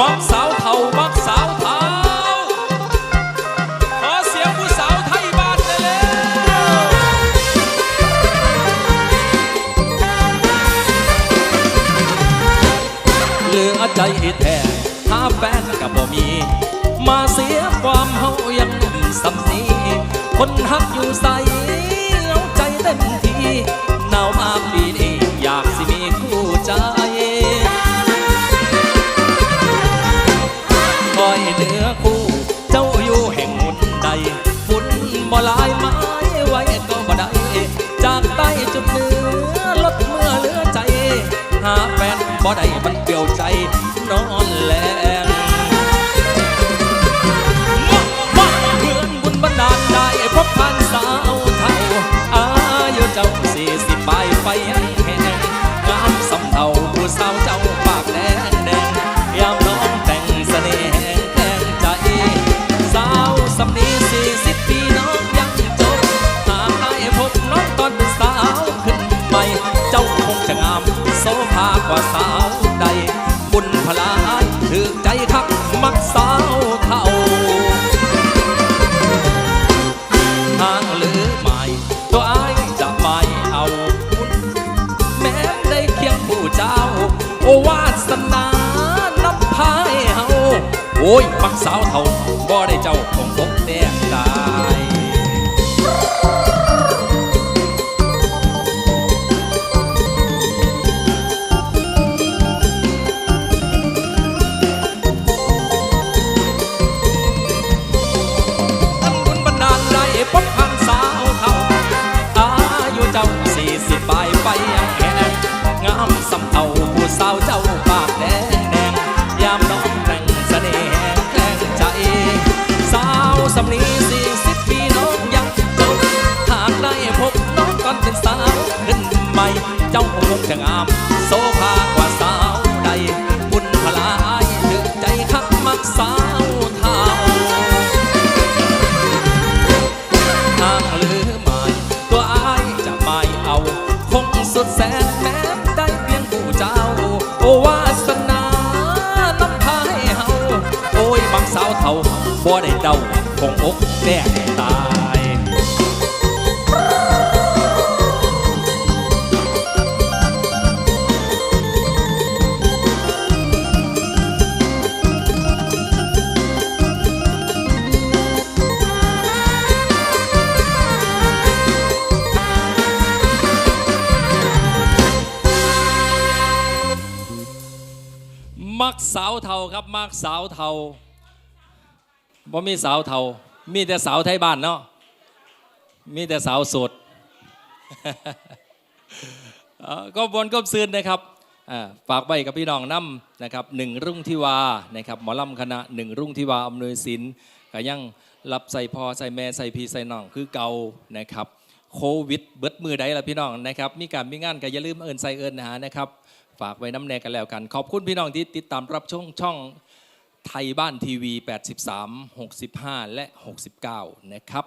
มักสาวเทามักสาวเท่าขอเสียงผู้สาวไทยบ้านได้แล้วเหลือใจแท้หาแฟนกับบ่มี มาเสียความเฮายังหนุ่มสำนีคนฮักอยู่ใส เหนือคู่ เจ้าอยู่แห่งหุนใดฝุ่นบ่ลายไม้ไว้ก็บ่ได้ จากใต้จุดเหนือลดเมื่อเหลือใจ หาแฟนบ่ได้มันเปลี่ยวใจนอนแลงมาเพื่อนบุญบันดาลได้พบพันสาวเท่าอายุเจ้าสี่สิบปลายไป ว่าสาวใด บุญพลายถือใจคักมักสาวเท่าทางหรือไม่ตัวอายจะไม่เอาคุณแม้ได้เคียงผู้เจ้า โอวาสนานับพายเฮาโอ้ย มักสาวเท่าบ่ได้เจ้าคงพบแน่ได้ท่ ป โอวาสนาน้ำพายเฮาโอ้ยบางสาวเท่าบ่ได้เดาคงอกแต่ตา มักสาวเทาครับ มักสาวเทาบ่มีสาวเทามีแต่สาวไทยบ้านเนาะมีแต่สาวสดก็บนก็ซืนนะครับฝากไว้กับพี่น้องน้ำนะครับหนึ่งรุ่งทิวานะครับหมอลำคณะหนึ่งรุ่งทิวาอำนวยศิลป์ก็ยังรับใส่พอใส่แม่ใส่พี่ใส่น้องคือเก่านะครับโควิดเบิดมือใดล่ะพี่น้องนะครับมีการมีงานก็อย่าลืมเอินใส่เอินหานะครับ ฝากไว้น้ำแนกันแล้วกัน ขอบคุณพี่น้องที่ติดตามรับช่องช่องไทยบ้านทีวี 83 65 และ 69 นะครับ